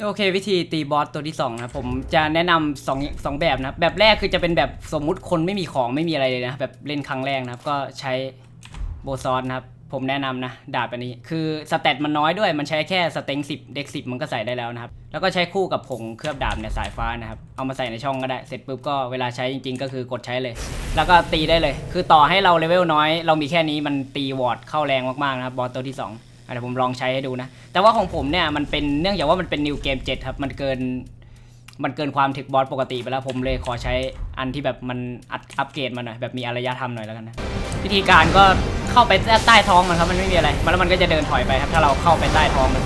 โอเควิธีตีบอสตัวที่2นะผมจะแนะนำสองสองแบบนะแบบแรกคือจะเป็นแบบสมมุติคนไม่มีของไม่มีอะไรเลยนะแบบเล่นครั้งแรกนะครับก็ใช้โบซอนนะครับผมแนะนำนะดาบอันนี้คือสเตตมันน้อยด้วยมันใช้แค่สเต็งสิบเด็กสิบมันก็ใส่ได้แล้วนะครับแล้วก็ใช้คู่กับผงเคลือบดาบเนี่ยสายฟ้านะครับเอามาใส่ในช่องก็ได้เสร็จปุ๊บก็เวลาใช้จริง ๆ ก็คือกดใช้เลย แล้วก็ตีได้เลย คือต่อให้เราเลเวลน้อย เรามีแค่นี้มันตีวอร์ดเข้าแรงมากๆนะครับบอสตัวที่สอง เดี๋ยวผมลองใช้ให้ดูนะ แต่ว่าของผมเนี่ยมันเป็นเนื่องจากว่ามันเป็นนิวเกม7ครับ มันเกิน มันเกินความถึกบอสปกติไปแล้วผมเลยขอใช้อันที่แบบมันอัดอัปเกรดมาหน่อยแบบมีอารยธรรมหน่อยแล้วกันนะวิธีการก็เข้าไปใต้ท้องมันครับมันไม่มีอะไรแล้วมันก็จะเดินถอยไปครับถ้าเราเข้าไปใต้ท้องมัน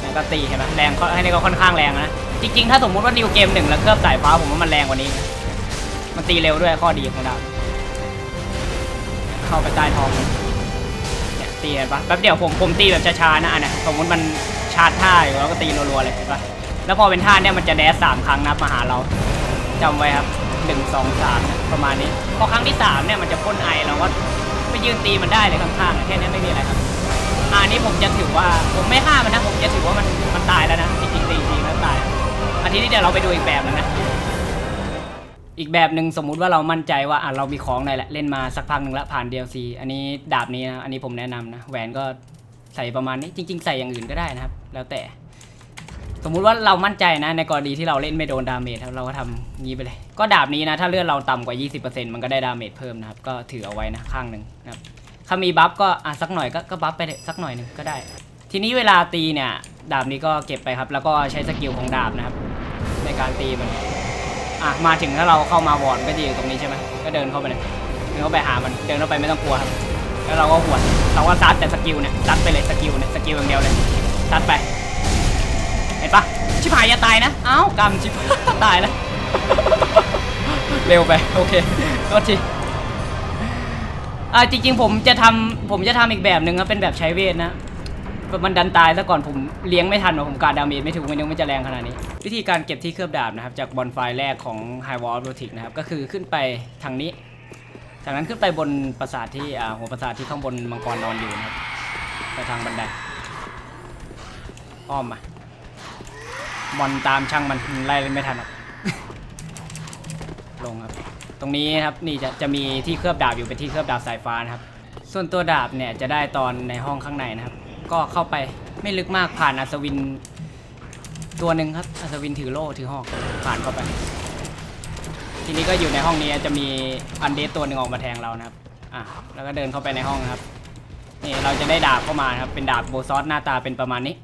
แล้วก็ตีเห็นไหมแรงเขาให้นี่ก็ค่อนข้างแรงนะจริงๆ ถ้าสมมุติว่านิวเกมหนึ่งแล้วเคลือบสายฟ้าผมว่ามันแรงกว่านี้ มันตีเร็วด้วยข้อดีของดาบเข้าไปใต้ท้องมัน ตีเห็นปะแป๊บเดียวผมผมตีแบบช้าๆนะอันเนี้ยสมมติมันชาร์จท่าอยู่แล้วก็ตีรัวๆเลยเห็นปะแล้วพอเป็นท่าเนี่ยมันจะแดสสามครั้งนับมาหาเราจำไว้ครับหนึ่งสองสามประมาณนี้ พอครั้งที่สามเนี่ยมันจะพ่นไอเราก็ไปยืนตีมันได้เลยข้างๆแค่นี้ไม่มีอะไรครับอันนี้ผมจะถือว่าผมไม่ฆ่ามันนะ ผมจะถือว่ามันมันตายแล้วนะจริงๆตีจริงๆแล้วตายอาทิตย์นี้เดี๋ยวเราไปดูอีกแบบนึงนะ อีกแบบหนึ่งสมมุติว่าเรามั่นใจว่าอะเรามีของในแหละเล่นมาสักพักหนึ่งแล้วผ่าน DLC อันนี้ดาบนี้นะอันนี้ผมแนะนำนะแหวนก็ใส่ประมาณนี้จริง ๆ ใส่อย่างอื่นก็ได้นะครับ แล้วแต่ สมมุติว่าเรามั่นใจนะ ในกรณีที่เราเล่นไม่โดนดาเมจเราก็ทำงี้ไปเลย ก็ดาบนี้นะถ้าเลือดเราต่ำกว่า 20%มันก็ได้ดาเมจเพิ่มนะครับก็ถือเอาไว้นะข้างหนึ่งนะครับถ้ามีบัฟก็อะสักหน่อยก็ก็บัฟไปสักหน่อยหนึ่งก็ได้ ทีนี้เวลาตีเนี่ยดาบนี้ก็เก็บไปครับ แล้วก็ใช้สกิลของดาบนะครับ ในการตีมัน อะมาถึงถ้าเราเข้ามาวอร์ดก็จะอยู่ตรงนี้ใช่ไหมก็เดินเข้าไปเลยเดินเข้าไปหามันเดินเข้าไปไม่ต้องกลัวครับแล้วเราก็หวดเราก็ซัดแต่สกิลเนี่ยซัดไปเลยสกิลเนี่ยสกิลอย่างเดียวเลยซัดไปเห็นปะชิบหายอย่าตายนะเอ้ากำชิบตายแล้วเร็วไปโอเคโทษทีอ่าจริงๆผมจะทำผมจะทำอีกแบบหนึ่งครับเป็นแบบใช้เวทนะ มันดันตายซะก่อนผมเลี้ยงไม่ทันว่ะผมการดาเมจไม่ถูกไม่นึกมันจะแรงขนาดนี้ วิธีการเก็บที่เคลือบดาบนะครับ จากบอลไฟแรกของ High Wall r o t i c นะครับ ก็คือขึ้นไปทางนี้ จากนั้นขึ้นไปบนปราสาทที่อ่าหัวปราสาทที่ข้างบนมังกรนอนอยู่นะครับไปทางบันไดอ้อมมาบอลตามช่างมันไล่ไม่ทันหรอกลงครับ ตรงนี้นะครับนี่จะจะมีที่เคลือบดาบอยู่เป็นที่เคลือบดาบสายฟ้านะครับ ส่วนตัวดาบเนี่ยจะได้ตอนในห้องข้างในนะครับ ก็เข้าไปไม่ลึกมากผ่านอัศวิน ตัวหนึ่งครับอัศวินถือโล่ถือหอกผ่านเข้าไป ทีนี้ก็อยู่ในห้องนี้จะมีอันเดสตัวหนึ่งออกมาแทงเรานะครับอะแล้วก็เดินเข้าไปในห้องนะครับนี่เราจะได้ดาบเข้ามาครับเป็นดาบโบซอสหน้าตาเป็นประมาณนี้